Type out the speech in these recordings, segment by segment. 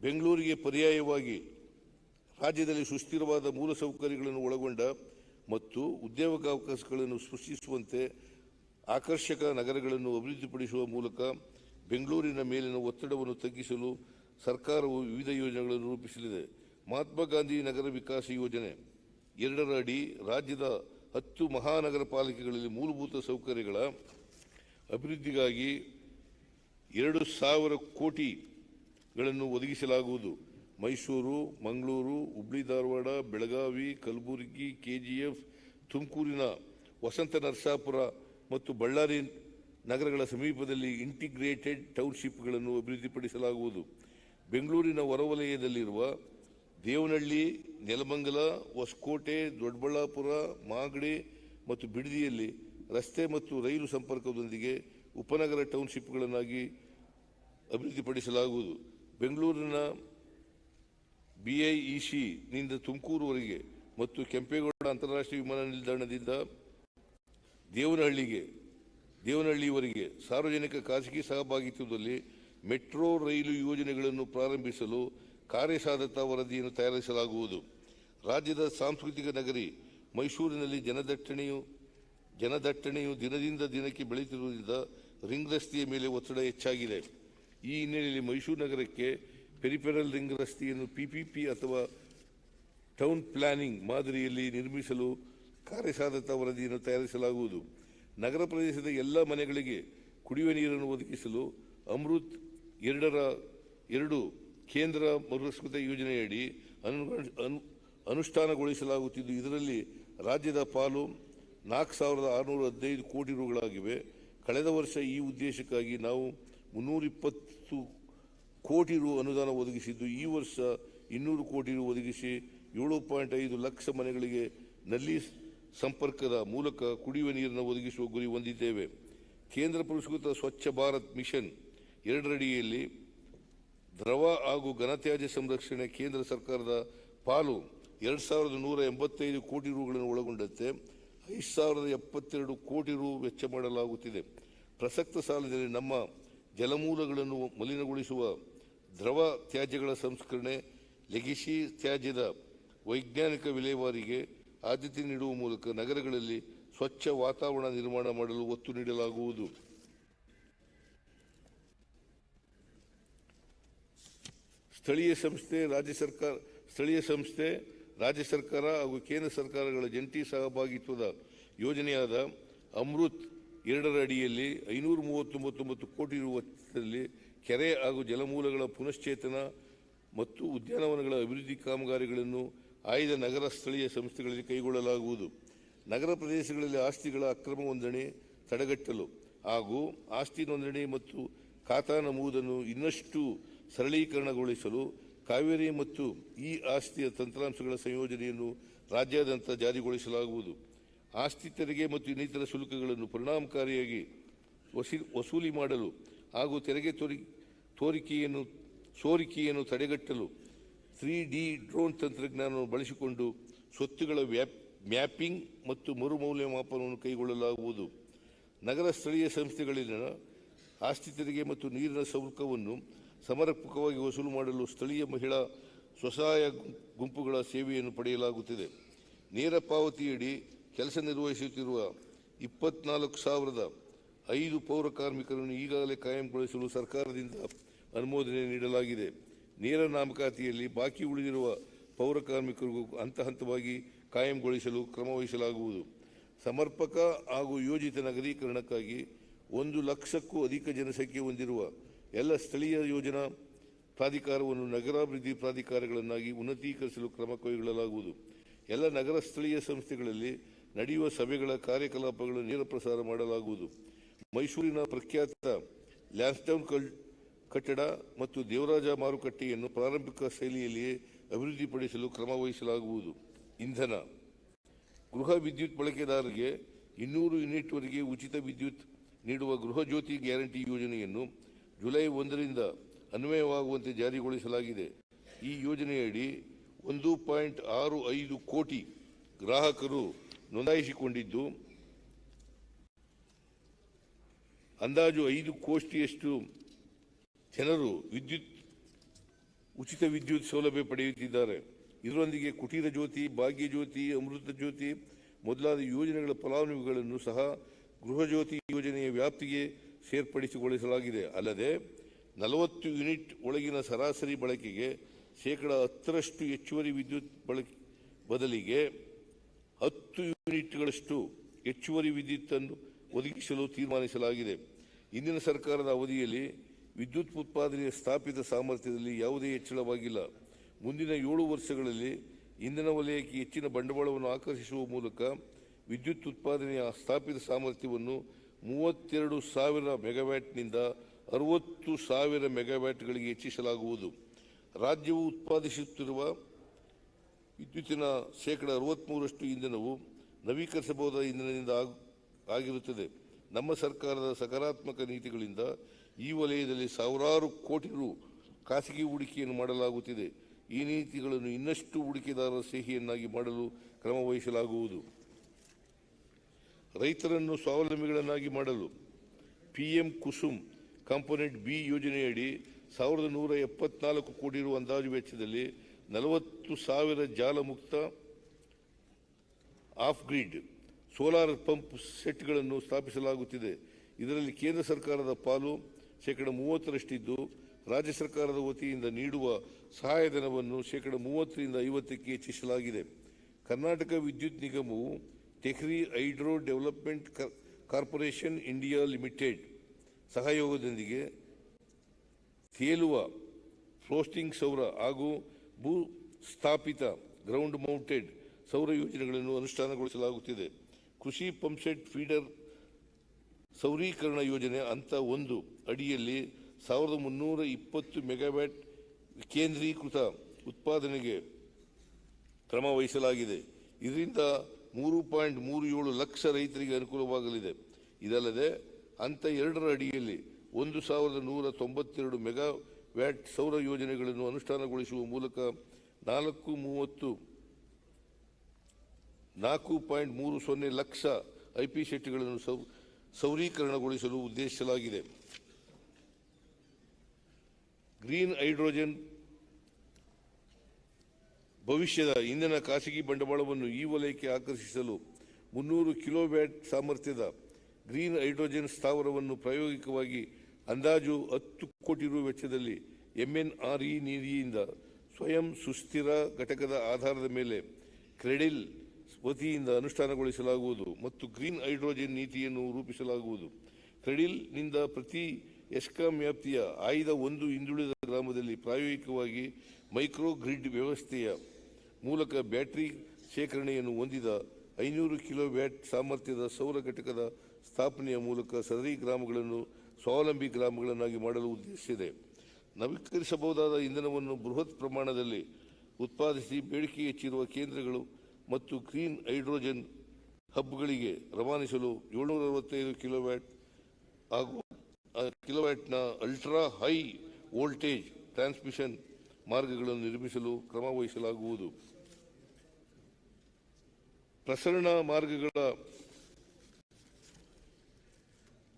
ಬೆಂಗಳೂರಿಗೆ ಪರ್ಯಾಯವಾಗಿ ರಾಜ್ಯದಲ್ಲಿ ಸುಸ್ಥಿರವಾದ ಮೂಲಸೌಕರ್ಯಗಳನ್ನು ಒಳಗೊಂಡ ಮತ್ತು ಉದ್ಯೋಗಾವಕಾಶಗಳನ್ನು ಸೃಷ್ಟಿಸುವಂತೆ ಆಕರ್ಷಕ ನಗರಗಳನ್ನು ಅಭಿವೃದ್ಧಿಪಡಿಸುವ ಮೂಲಕ ಬೆಂಗಳೂರಿನ ಮೇಲಿನ ಒತ್ತಡವನ್ನು ತಗ್ಗಿಸಲು ಸರ್ಕಾರವು ವಿವಿಧ ಯೋಜನೆಗಳನ್ನು ರೂಪಿಸಲಿದೆ. ಮಹಾತ್ಮ ಗಾಂಧಿ ನಗರ ವಿಕಾಸ ಯೋಜನೆ ಎರಡರ ಅಡಿ ರಾಜ್ಯದ ಹತ್ತು ಮಹಾನಗರ ಪಾಲಿಕೆಗಳಲ್ಲಿ ಮೂಲಭೂತ ಸೌಕರ್ಯಗಳ ಅಭಿವೃದ್ಧಿಗಾಗಿ ಎರಡು ಸಾವಿರ ಕೋಟಿಗಳನ್ನು ಒದಗಿಸಲಾಗುವುದು. ಮೈಸೂರು, ಮಂಗಳೂರು, ಹುಬ್ಳಿ, ಧಾರವಾಡ, ಬೆಳಗಾವಿ, ಕಲಬುರಗಿ, ಕೆಜಿಎಫ್, ತುಮಕೂರಿನ ವಸಂತ ನರಸಾಪುರ ಮತ್ತು ಬಳ್ಳಾರಿ ನಗರಗಳ ಸಮೀಪದಲ್ಲಿ ಇಂಟಿಗ್ರೇಟೆಡ್ ಟೌನ್ಶಿಪ್ಗಳನ್ನು ಅಭಿವೃದ್ಧಿಪಡಿಸಲಾಗುವುದು. ಬೆಂಗಳೂರಿನ ಹೊರವಲಯದಲ್ಲಿರುವ ದೇವನಹಳ್ಳಿ, ನೆಲಮಂಗಲ, ಹೊಸಕೋಟೆ, ದೊಡ್ಡಬಳ್ಳಾಪುರ, ಮಾಗಡಿ ಮತ್ತು ಬಿಡದಿಯಲ್ಲಿ ರಸ್ತೆ ಮತ್ತು ರೈಲು ಸಂಪರ್ಕದೊಂದಿಗೆ ಉಪನಗರ ಟೌನ್ಶಿಪ್ಗಳನ್ನಾಗಿ ಅಭಿವೃದ್ಧಿಪಡಿಸಲಾಗುವುದು. ಬೆಂಗಳೂರಿನ ಬಿಐಇಸಿ ನಿಂದ ತುಮಕೂರುವರೆಗೆ ಮತ್ತು ಕೆಂಪೇಗೌಡ ಅಂತಾರಾಷ್ಟ್ರೀಯ ವಿಮಾನ ನಿಲ್ದಾಣದಿಂದ ದೇವನಹಳ್ಳಿಗೆ, ದೇವನಹಳ್ಳಿವರೆಗೆ ಸಾರ್ವಜನಿಕ ಖಾಸಗಿ ಸಹಭಾಗಿತ್ವದಲ್ಲಿ ಮೆಟ್ರೋ ರೈಲು ಯೋಜನೆಗಳನ್ನು ಪ್ರಾರಂಭಿಸಲು ಕಾರ್ಯಸಾಧತಾ ವರದಿಯನ್ನು ತಯಾರಿಸಲಾಗುವುದು. ರಾಜ್ಯದ ಸಾಂಸ್ಕೃತಿಕ ನಗರಿ ಮೈಸೂರಿನಲ್ಲಿ ಜನದಟ್ಟಣೆಯು ಜನದಟ್ಟಣೆಯು ದಿನದಿಂದ ದಿನಕ್ಕೆ ಬೆಳೆಯುತ್ತಿರುವುದರಿಂದ ರಿಂಗ್ ರಸ್ತೆಯ ಮೇಲೆ ಒತ್ತಡ ಹೆಚ್ಚಾಗಿದೆ. ಈ ಹಿನ್ನೆಲೆಯಲ್ಲಿ ಮೈಸೂರು ನಗರಕ್ಕೆ ಪೆರಿಪೆರಲ್ ರಿಂಗ್ ರಸ್ತೆಯನ್ನು ಪಿಪಿಪಿ ಅಥವಾ ಟೌನ್ ಪ್ಲಾನಿಂಗ್ ಮಾದರಿಯಲ್ಲಿ ನಿರ್ಮಿಸಲು ಕಾರ್ಯಸಾಧ್ಯತಾ ವರದಿಯನ್ನು ತಯಾರಿಸಲಾಗುವುದು. ನಗರ ಪ್ರದೇಶದ ಎಲ್ಲ ಮನೆಗಳಿಗೆ ಕುಡಿಯುವ ನೀರನ್ನು ಒದಗಿಸಲು ಅಮೃತ್ ಎರಡರ ಎರಡು ಕೇಂದ್ರ ಮರುಸ್ಕೃತ ಯೋಜನೆಯಡಿ ಅನು- ಅನುಷ್ಠಾನಗೊಳಿಸಲಾಗುತ್ತಿದ್ದು. ಇದರಲ್ಲಿ ರಾಜ್ಯದ ಪಾಲು ನಾಲ್ಕು ಸಾವಿರದ ಆರುನೂರ ಹದಿನೈದು ಕೋಟಿ ರುಗಳಾಗಿವೆ. ಕಳೆದ ವರ್ಷ ಈ ಉದ್ದೇಶಕ್ಕಾಗಿ ನಾವು ಮುನ್ನೂರ ಇಪ್ಪತ್ತು ಕೋಟಿ ರು ಅನುದಾನ ಒದಗಿಸಿದ್ದು ಈ ವರ್ಷ ಇನ್ನೂರು ಕೋಟಿ ರು ಒದಗಿಸಿ ಏಳು ಪಾಯಿಂಟ್ ಐದು ಲಕ್ಷ ಮನೆಗಳಿಗೆ ನಲ್ಲಿ ಸಂಪರ್ಕದ ಮೂಲಕ ಕುಡಿಯುವ ನೀರನ್ನು ಒದಗಿಸುವ ಗುರಿ ಹೊಂದಿದ್ದೇವೆ. ಕೇಂದ್ರ ಪುರಸ್ಕೃತ ಸ್ವಚ್ಛ ಭಾರತ್ ಮಿಷನ್ ಎರಡರಡಿಯಲ್ಲಿ ದ್ರವ ಹಾಗೂ ಘನತ್ಯಾಜ್ಯ ಸಂರಕ್ಷಣೆ ಕೇಂದ್ರ ಸರ್ಕಾರದ ಪಾಲು ಎರಡು ಸಾವಿರದ ನೂರ ಎಂಬತ್ತೈದು ಕೋಟಿ ರುಗಳನ್ನು ಒಳಗೊಂಡಂತೆ ಐದು ಸಾವಿರದ ಎಪ್ಪತ್ತೆರಡು ಕೋಟಿ ರು ವೆಚ್ಚ ಮಾಡಲಾಗುತ್ತಿದೆ. ಪ್ರಸಕ್ತ ಸಾಲಿನಲ್ಲಿ ನಮ್ಮ ಜಲಮೂಲಗಳನ್ನು ಮಲಿನಗೊಳಿಸುವ ದ್ರವ ತ್ಯಾಜ್ಯಗಳ ಸಂಸ್ಕರಣೆ, ಲೆಗಿಸಿ ತ್ಯಾಜ್ಯದ ವೈಜ್ಞಾನಿಕ ವಿಲೇವಾರಿಗೆ ಆದ್ಯತೆ ನೀಡುವ ಮೂಲಕ ನಗರಗಳಲ್ಲಿ ಸ್ವಚ್ಛ ವಾತಾವರಣ ನಿರ್ಮಾಣ ಮಾಡಲು ಒತ್ತು ನೀಡಲಾಗುವುದು. ಸ್ಥಳೀಯ ಸಂಸ್ಥೆ, ರಾಜ್ಯ ಸರ್ಕಾರ, ಸ್ಥಳೀಯ ಸಂಸ್ಥೆ, ರಾಜ್ಯ ಸರ್ಕಾರ ಹಾಗೂ ಕೇಂದ್ರ ಸರ್ಕಾರಗಳ ಜಂಟಿ ಸಹಭಾಗಿತ್ವದ ಯೋಜನೆಯಾದ ಅಮೃತ್ ಎರಡರ ಅಡಿಯಲ್ಲಿ ಐನೂರ ಮೂವತ್ತೊಂಬತ್ತೊಂಬತ್ತು ಕೋಟಿ ರೂಪಾಯಿ ಕೆರೆ ಹಾಗೂ ಜಲಮೂಲಗಳ ಪುನಶ್ಚೇತನ ಮತ್ತು ಉದ್ಯಾನವನಗಳ ಅಭಿವೃದ್ಧಿ ಕಾಮಗಾರಿಗಳನ್ನು ಆಯ್ದ ನಗರ ಸ್ಥಳೀಯ ಸಂಸ್ಥೆಗಳಲ್ಲಿ ಕೈಗೊಳ್ಳಲಾಗುವುದು. ನಗರ ಪ್ರದೇಶಗಳಲ್ಲಿ ಆಸ್ತಿಗಳ ಅಕ್ರಮ ಹೊಂದಣೆ ತಡೆಗಟ್ಟಲು ಹಾಗೂ ಆಸ್ತಿ ನೋಂದಣಿ ಮತ್ತು ಖಾತಾ ನಮೂದನ್ನು ಇನ್ನಷ್ಟು ಸರಳೀಕರಣಗೊಳಿಸಲು ಕಾವೇರಿ ಮತ್ತು ಈ ಆಸ್ತಿಯ ತಂತ್ರಾಂಶಗಳ ಸಂಯೋಜನೆಯನ್ನು ರಾಜ್ಯಾದ್ಯಂತ ಜಾರಿಗೊಳಿಸಲಾಗುವುದು. ಆಸ್ತಿ ತೆರಿಗೆ ಮತ್ತು ಇನ್ನಿತರ ಶುಲ್ಕಗಳನ್ನು ಪರಿಣಾಮಕಾರಿಯಾಗಿ ವಸಿ- ವಸೂಲಿ ಮಾಡಲು ಹಾಗೂ ತೆರಿಗೆ ತೋರಿ, ತೋರಿಕೆಯನ್ನು, ಸೋರಿಕೆಯನ್ನು ತಡೆಗಟ್ಟಲು ತ್ರೀ ಡಿ ಡ್ರೋನ್ ತಂತ್ರಜ್ಞಾನವನ್ನು ಬಳಸಿಕೊಂಡು ಸ್ವತ್ತುಗಳ ವ್ಯಾಪ್, ಮ್ಯಾಪಿಂಗ್ ಮತ್ತು ಮರುಮೌಲ್ಯಮಾಪನವನ್ನು ಕೈಗೊಳ್ಳಲಾಗುವುದು. ನಗರ ಸ್ಥಳೀಯ ಸಂಸ್ಥೆಗಳಲ್ಲಿನ ಆಸ್ತಿ ತೆರಿಗೆ ಮತ್ತು ನೀರಿನ ಶುಲ್ಕವನ್ನು ಸಮರ್ಪಕವಾಗಿ ವಸೂಲು ಮಾಡಲು ಸ್ಥಳೀಯ ಮಹಿಳಾ ಸ್ವಸಹಾಯ ಗುಂಪುಗಳ ಸೇವೆಯನ್ನು ಪಡೆಯಲಾಗುತ್ತಿದೆ. ನೇರ ಪಾವತಿಯಡಿ ಕೆಲಸ ನಿರ್ವಹಿಸುತ್ತಿರುವ ಇಪ್ಪತ್ನಾಲ್ಕು ಸಾವಿರದ ಐದು ಪೌರ ಕಾರ್ಮಿಕರನ್ನು ಈಗಾಗಲೇ ಕಾಯಂಗೊಳಿಸಲು ಸರ್ಕಾರದಿಂದ ಅನುಮೋದನೆ ನೀಡಲಾಗಿದೆ. ನೇರ ನಾಮಕಾತಿಯಲ್ಲಿ ಬಾಕಿ ಉಳಿದಿರುವ ಪೌರ ಕಾರ್ಮಿಕರಿಗೂ ಹಂತ ಹಂತವಾಗಿ ಕಾಯಂಗೊಳಿಸಲು ಕ್ರಮವಹಿಸಲಾಗುವುದು. ಸಮರ್ಪಕ ಹಾಗೂ ಯೋಜಿತ ನಗರೀಕರಣಕ್ಕಾಗಿ ಒಂದು ಲಕ್ಷಕ್ಕೂ ಅಧಿಕ ಜನಸಂಖ್ಯೆ ಹೊಂದಿರುವ ಎಲ್ಲ ಸ್ಥಳೀಯ ಯೋಜನಾ ಪ್ರಾಧಿಕಾರವನ್ನು ನಗರಾಭಿವೃದ್ಧಿ ಪ್ರಾಧಿಕಾರಗಳನ್ನಾಗಿ ಉನ್ನತೀಕರಿಸಲು ಕ್ರಮ ಕೈಗೊಳ್ಳಲಾಗುವುದು. ಎಲ್ಲ ನಗರ ಸ್ಥಳೀಯ ಸಂಸ್ಥೆಗಳಲ್ಲಿ ನಡೆಯುವ ಸಭೆಗಳ ಕಾರ್ಯಕಲಾಪಗಳನ್ನು ನೇರ ಪ್ರಸಾರ ಮಾಡಲಾಗುವುದು. ಮೈಸೂರಿನ ಪ್ರಖ್ಯಾತ ಲ್ಯಾನ್ಸ್ಡೌನ್ ಕಲ್, ಕಟ್ಟಡ ಮತ್ತು ದೇವರಾಜ ಮಾರುಕಟ್ಟೆಯನ್ನು ಪ್ರಾರಂಭಿಕ ಶೈಲಿಯಲ್ಲಿಯೇ ಅಭಿವೃದ್ಧಿಪಡಿಸಲು ಕ್ರಮ ವಹಿಸಲಾಗುವುದು ಇಂಧನ. ಗೃಹ ವಿದ್ಯುತ್ ಬಳಕೆದಾರರಿಗೆ ಇನ್ನೂರು ಯೂನಿಟ್ವರೆಗೆ ಉಚಿತ ವಿದ್ಯುತ್ ನೀಡುವ ಗೃಹ ಜ್ಯೋತಿ ಗ್ಯಾರಂಟಿ ಯೋಜನೆಯನ್ನು ಜುಲೈ ಒಂದರಿಂದ ಅನ್ವಯವಾಗುವಂತೆ ಜಾರಿಗೊಳಿಸಲಾಗಿದೆ. ಈ ಯೋಜನೆಯಡಿ ಒಂದು ಪಾಯಿಂಟ್ ಆರು ಐದು ಕೋಟಿ ಗ್ರಾಹಕರು ನೋಂದಾಯಿಸಿಕೊಂಡಿದ್ದು. ಅಂದಾಜು ಐದು ಕೋಟಿಯಷ್ಟು ಜನರು ವಿದ್ಯುತ್, ಉಚಿತ ವಿದ್ಯುತ್ ಸೌಲಭ್ಯ ಪಡೆಯುತ್ತಿದ್ದಾರೆ. ಇದರೊಂದಿಗೆ ಕುಟೀರ ಜ್ಯೋತಿ, ಭಾಗ್ಯ ಜ್ಯೋತಿ, ಅಮೃತ ಜ್ಯೋತಿ ಮೊದಲಾದ ಯೋಜನೆಗಳ ಫಲಾನುಭವಿಗಳನ್ನು ಸಹ ಗೃಹ ಜ್ಯೋತಿ ಯೋಜನೆಯ ವ್ಯಾಪ್ತಿಗೆ ಸೇರ್ಪಡಿಸಿಗೊಳಿಸಲಾಗಿದೆ. ಅಲ್ಲದೆ, ನಲವತ್ತು ಯೂನಿಟ್ ಒಳಗಿನ ಸರಾಸರಿ ಬಳಕೆಗೆ ಶೇಕಡ ಹತ್ತರಷ್ಟು ಹೆಚ್ಚುವರಿ ವಿದ್ಯುತ್ ಬಳಕೆ, ಬದಲಿಗೆ ಹತ್ತು ಯೂನಿಟ್ಗಳಷ್ಟು ಹೆಚ್ಚುವರಿ ವಿದ್ಯುತ್ತನ್ನು ಒದಗಿಸಲು ತೀರ್ಮಾನಿಸಲಾಗಿದೆ. ಇಂದಿನ ಸರ್ಕಾರದ ಅವಧಿಯಲ್ಲಿ ವಿದ್ಯುತ್ ಉತ್ಪಾದನೆಯ ಸ್ಥಾಪಿತ ಸಾಮರ್ಥ್ಯದಲ್ಲಿ ಯಾವುದೇ ಹೆಚ್ಚಳವಾಗಿಲ್ಲ. ಮುಂದಿನ ಏಳು ವರ್ಷಗಳಲ್ಲಿ ಇಂಧನ ವಲಯಕ್ಕೆ ಹೆಚ್ಚಿನ ಬಂಡವಾಳವನ್ನು ಆಕರ್ಷಿಸುವ ಮೂಲಕ ವಿದ್ಯುತ್ ಉತ್ಪಾದನೆಯ ಸ್ಥಾಪಿತ ಸಾಮರ್ಥ್ಯವನ್ನು ಮೂವತ್ತೆರಡು ಸಾವಿರ ಮೆಗಾವ್ಯಾಟ್ನಿಂದ ಅರವತ್ತು ಸಾವಿರ ಮೆಗಾವ್ಯಾಟ್ಗಳಿಗೆ ಹೆಚ್ಚಿಸಲಾಗುವುದು. ರಾಜ್ಯವು ಉತ್ಪಾದಿಸುತ್ತಿರುವ ವಿದ್ಯುತ್ತಿನ ಶೇಕಡ ಅರವತ್ಮೂರಷ್ಟು ಇಂಧನವು ನವೀಕರಿಸಬಹುದಾದ ಇಂಧನದಿಂದ ಆಗ್- ಆಗಿರುತ್ತದೆ. ನಮ್ಮ ಸರ್ಕಾರದ ಸಕಾರಾತ್ಮಕ ನೀತಿಗಳಿಂದ ಈ ವಲಯದಲ್ಲಿ ಸಾವಿರಾರು ಕೋಟಿ ರು ಖಾಸಗಿ ಹೂಡಿಕೆಯನ್ನು ಮಾಡಲಾಗುತ್ತಿದೆ. ಈ ನೀತಿಗಳನ್ನು ಇನ್ನಷ್ಟು ಹೂಡಿಕೆದಾರರ ಸ್ನೇಹಿಯನ್ನಾಗಿ ಮಾಡಲು ಕ್ರಮ ವಹಿಸಲಾಗುವುದು. ರೈತರನ್ನು ಸ್ವಾವಲಂಬಿಗಳನ್ನಾಗಿ ಮಾಡಲು ಪಿಎಂ ಕುಸುಮ್ ಕಾಂಪೋನೆಂಟ್ ಬಿ ಯೋಜನೆಯಡಿ ಸಾವಿರದ ನೂರ ಎಪ್ಪತ್ನಾಲ್ಕು ಕೋಟಿ ರು ಅಂದಾಜು ವೆಚ್ಚದಲ್ಲಿ ನಲವತ್ತು ಸಾವಿರ ಜಾಲಮುಕ್ತ ಆಫ್ ಗ್ರಿಡ್ ಸೋಲಾರ್ ಪಂಪ್ ಸೆಟ್ಗಳನ್ನು ಸ್ಥಾಪಿಸಲಾಗುತ್ತಿದೆ. ಇದರಲ್ಲಿ ಕೇಂದ್ರ ಸರ್ಕಾರದ ಪಾಲು ಶೇಕಡ ಮೂವತ್ತರಷ್ಟಿದ್ದು ರಾಜ್ಯ ಸರ್ಕಾರದ ವತಿಯಿಂದ ನೀಡುವ ಸಹಾಯಧನವನ್ನು ಶೇಕಡ ಮೂವತ್ತರಿಂದ ಐವತ್ತಕ್ಕೆ ಹೆಚ್ಚಿಸಲಾಗಿದೆ. ಕರ್ನಾಟಕ ವಿದ್ಯುತ್ ನಿಗಮವು Tehri hydro development corporation India limited ಸಹಯೋಗದೊಂದಿಗೆ ತೇಲುವ ಫ್ಲೋಸ್ಟಿಂಗ್ ಸೌರ ಹಾಗೂ ಭೂ ಸ್ಥಾಪಿತ ಗ್ರೌಂಡ್ ಮೌಂಟೆಡ್ ಸೌರ ಯೋಜನೆಗಳನ್ನು ಅನುಷ್ಠಾನಗೊಳಿಸಲಾಗುತ್ತಿದೆ. ಕೃಷಿ ಪಂಪ್ಸೆಟ್ ಫೀಡರ್ ಸೌರೀಕರಣ ಯೋಜನೆ ಹಂತ ಒಂದು ಅಡಿಯಲ್ಲಿ ಸಾವಿರದ ಮುನ್ನೂರ ಇಪ್ಪತ್ತು ಮೆಗಾವ್ಯಾಟ್ ಕೇಂದ್ರೀಕೃತ ಉತ್ಪಾದನೆಗೆ ಕ್ರಮ ವಹಿಸಲಾಗಿದೆ. ಇದರಿಂದ ಮೂರು ಪಾಯಿಂಟ್ ಮೂರು ಏಳು ಲಕ್ಷ ರೈತರಿಗೆ ಅನುಕೂಲವಾಗಲಿದೆ. ಇದಲ್ಲದೆ ಹಂತ ಎರಡರ ಅಡಿಯಲ್ಲಿ ಒಂದು ಸಾವಿರದ ನೂರ ತೊಂಬತ್ತೆರಡು ಮೆಗಾ ವ್ಯಾಟ್ ಸೌರ ಯೋಜನೆಗಳನ್ನು ಅನುಷ್ಠಾನಗೊಳಿಸುವ ಮೂಲಕ ನಾಲ್ಕು ಮೂವತ್ತು, ನಾಲ್ಕು ಪಾಯಿಂಟ್ ಮೂರು ಸೊನ್ನೆ ಲಕ್ಷ ಐಪಿ ಸೆಟ್ಗಳನ್ನು ಸೌ, ಸೌರೀಕರಣಗೊಳಿಸಲು ಉದ್ದೇಶಿಸಲಾಗಿದೆ. ಗ್ರೀನ್ ಹೈಡ್ರೋಜನ್ ಭವಿಷ್ಯದ ಇಂಧನ ಖಾಸಗಿ ಬಂಡವಾಳವನ್ನು ಈ ವಲಯಕ್ಕೆ ಆಕರ್ಷಿಸಲು ಮುನ್ನೂರು ಕಿಲೋವ್ಯಾಟ್ ಸಾಮರ್ಥ್ಯದ ಗ್ರೀನ್ ಹೈಡ್ರೋಜನ್ ಸ್ಥಾವರವನ್ನು ಪ್ರಾಯೋಗಿಕವಾಗಿ ಅಂದಾಜು ಹತ್ತು ಕೋಟಿ ರು ವೆಚ್ಚದಲ್ಲಿ ಎಂಎನ್ಆರ್ಇ ನಿಧಿಯಿಂದ ಸ್ವಯಂ ಸುಸ್ಥಿರ ಘಟಕದ ಆಧಾರದ ಮೇಲೆ ಕ್ರೆಡಿಲ್ ವತಿಯಿಂದ ಅನುಷ್ಠಾನಗೊಳಿಸಲಾಗುವುದು ಮತ್ತು ಗ್ರೀನ್ ಹೈಡ್ರೋಜನ್ ನೀತಿಯನ್ನು ರೂಪಿಸಲಾಗುವುದು. ಕ್ರೆಡಿಲ್ನಿಂದ ಪ್ರತಿ ಎಸ್ಕಾಂ ವ್ಯಾಪ್ತಿಯ ಆಯ್ದ ಒಂದು ಹಿಂದುಳಿದ ಗ್ರಾಮದಲ್ಲಿ ಪ್ರಾಯೋಗಿಕವಾಗಿ ಮೈಕ್ರೋ ಗ್ರಿಡ್ ವ್ಯವಸ್ಥೆಯ ಮೂಲಕ ಬ್ಯಾಟರಿ ಶೇಖರಣೆಯನ್ನು ಹೊಂದಿದ ಐನೂರು ಕಿಲೋ ವ್ಯಾಟ್ ಸಾಮರ್ಥ್ಯದ ಸೌರ ಘಟಕದ ಸ್ಥಾಪನೆಯ ಮೂಲಕ ಸದರಿ ಗ್ರಾಮಗಳನ್ನು ಸ್ವಾವಲಂಬಿ ಗ್ರಾಮಗಳನ್ನಾಗಿ ಮಾಡಲು ಉದ್ದೇಶಿಸಿದೆ ನವೀಕರಿಸಬಹುದಾದ ಇಂಧನವನ್ನು ಬೃಹತ್ ಪ್ರಮಾಣದಲ್ಲಿ ಉತ್ಪಾದಿಸಿ ಬೇಡಿಕೆ ಹೆಚ್ಚಿರುವ ಕೇಂದ್ರಗಳು ಮತ್ತು ಗ್ರೀನ್ ಹೈಡ್ರೋಜನ್ ಹಬ್ಗಳಿಗೆ ರವಾನಿಸಲು ಏಳ್ನೂರ ಅರವತ್ತೈದು ಕಿಲೋವ್ಯಾಟ್ ಹಾಗೂ ಕಿಲೋವ್ಯಾಟ್ನ ಅಲ್ಟ್ರಾ ಹೈ ವೋಲ್ಟೇಜ್ ಟ್ರಾನ್ಸ್ಮಿಷನ್ ಮಾರ್ಗಗಳನ್ನು ನಿರ್ಮಿಸಲು ಕ್ರಮ ವಹಿಸಲಾಗುವುದು. ಪ್ರಸರಣ ಮಾರ್ಗಗಳ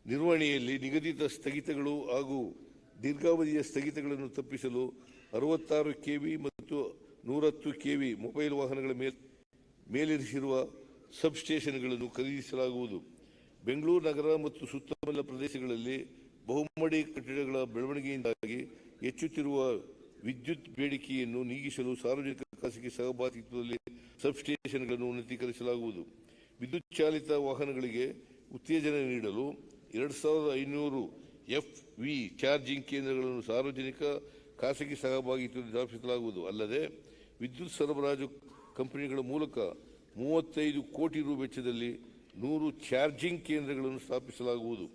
ನಿರ್ವಹಣೆಯಲ್ಲಿ ನಿಗದಿತ ಸ್ಥಗಿತಗಳು ಹಾಗೂ ದೀರ್ಘಾವಧಿಯ ಸ್ಥಗಿತಗಳನ್ನು ತಪ್ಪಿಸಲು ಅರವತ್ತಾರು ಕೆವಿ ಮತ್ತು ನೂರತ್ತು ಕೆವಿ ಮೊಬೈಲ್ ವಾಹನಗಳ ಮೇಲೆ ಮೇಲಿರಿಸಿರುವ ಸಬ್ಸ್ಟೇಷನ್ಗಳನ್ನು ಖರೀದಿಸಲಾಗುವುದು. ಬೆಂಗಳೂರು ನಗರ ಮತ್ತು ಸುತ್ತಮುತ್ತಲ ಪ್ರದೇಶಗಳಲ್ಲಿ ಬಹುಮಡಿ ಕಟ್ಟಡಗಳ ಬೆಳವಣಿಗೆಯಿಂದಾಗಿ ಹೆಚ್ಚುತ್ತಿರುವ ವಿದ್ಯುತ್ ಬೇಡಿಕೆಯನ್ನು ನೀಗಿಸಲು ಸಾರ್ವಜನಿಕ ಖಾಸಗಿ ಸಹಭಾಗಿತ್ವದಲ್ಲಿ ಸಬ್ಸ್ಟೇಷನ್ಗಳನ್ನು ಉನ್ನತೀಕರಿಸಲಾಗುವುದು. ವಿದ್ಯುತ್ ಚಾಲಿತ ವಾಹನಗಳಿಗೆ ಉತ್ತೇಜನ ನೀಡಲು ಎರಡು ಸಾವಿರದ ಐನೂರು ಎಫ್ ವಿ ಚಾರ್ಜಿಂಗ್ ಕೇಂದ್ರಗಳನ್ನು ಸಾರ್ವಜನಿಕ ಖಾಸಗಿ ಸಹಭಾಗಿತ್ವದಲ್ಲಿ ಸ್ಥಾಪಿಸಲಾಗುವುದು. ಅಲ್ಲದೆ ವಿದ್ಯುತ್ ಸರಬರಾಜು ಕಂಪನಿಗಳ ಮೂಲಕ ಮೂವತ್ತೈದು ಕೋಟಿ ರು ವೆಚ್ಚದಲ್ಲಿ ನೂರು ಚಾರ್ಜಿಂಗ್ ಕೇಂದ್ರಗಳನ್ನು ಸ್ಥಾಪಿಸಲಾಗುವುದು.